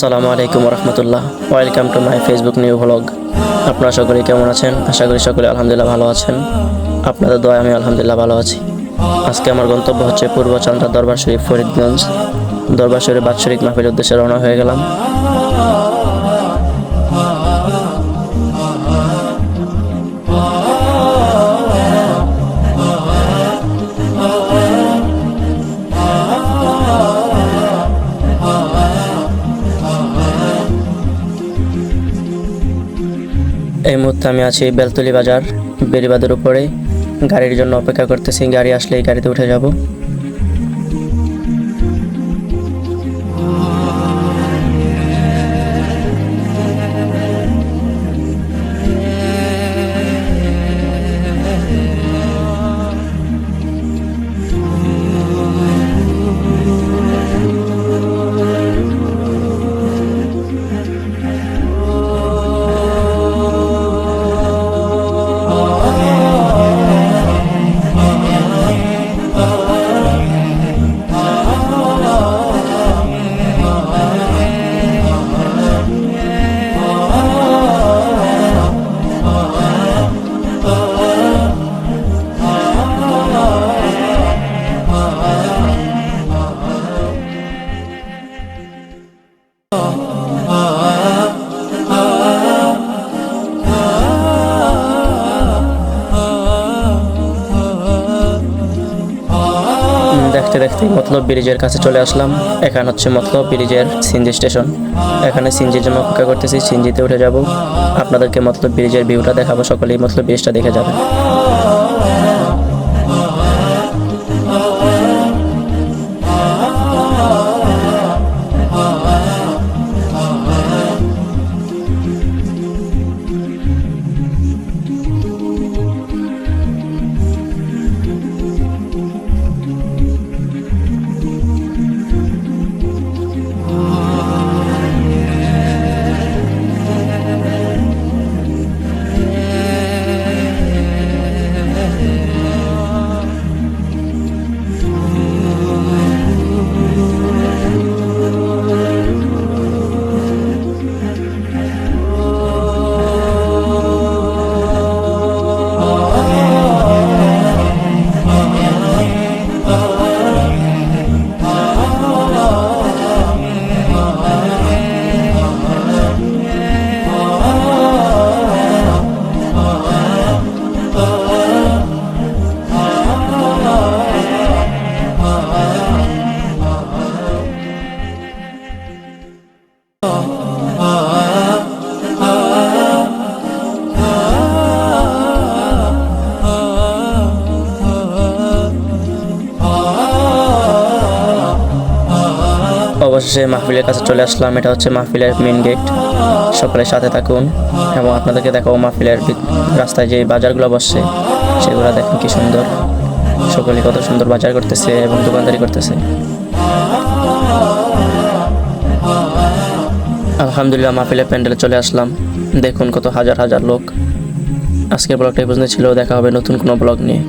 আসসালামু আলাইকুম রহমতুল্লাহ welcome to my Facebook new vlog. আপনারা সকলে কেমন আছেন? আশা করি সকলে আলহামদুলিল্লাহ ভালো আছেন। আপনাদের দয়া আমি আলহামদুলিল্লাহ ভালো আছি। আজকে আমার গন্তব্য হচ্ছে পূর্ব চান্দ্রা দরবার শরীফ ফরিদগঞ্জ। দরবার শরীফ বাৎসরিক মাহফিল উদ্দেশ্যে রওনা হয়ে গেলাম। এই মুহূর্তে আমি আছি বেলতলি বাজার বেরিবাদের উপরে। গাড়ির জন্য অপেক্ষা করতেছি, গাড়ি আসলেই গাড়িতে উঠে যাব। দেখতে দেখতে মতলব ব্রিজের কাছে চলে আসলাম। এখানে হচ্ছে মতলব ব্রিজের সিনজি স্টেশন। এখানে সিনজির জন্য অপেক্ষা করতেছি, সিনজিতে উঠে যাব। আপনাদেরকে মতলব ব্রিজের ভিউটা দেখাবো, সকলেই মতলব ব্রিজটা দেখে যাবেন। অবশেষে মাহফিলের কাছে চলে আসলাম। এটা হচ্ছে মাহফিলের মেন গেট সকলের সাথে থাকুন এবং আপনাদেরকে দেখাবো মাহফিলের রাস্তায় যে বাজারগুলো বসছে সেগুলো দেখুন কি সুন্দর। সকলে কত সুন্দর বাজার করতেছে এবং দোকানদারি করতেছে। আলহামদুলিল্লাহ মাহফিলের প্যান্ডেলে চলে আসলাম। দেখুন কত হাজার হাজার লোক। আজকের ব্লগটা এই পর্যন্ত ছিল। দেখা হবে নতুন কোনো ব্লগ নিয়ে।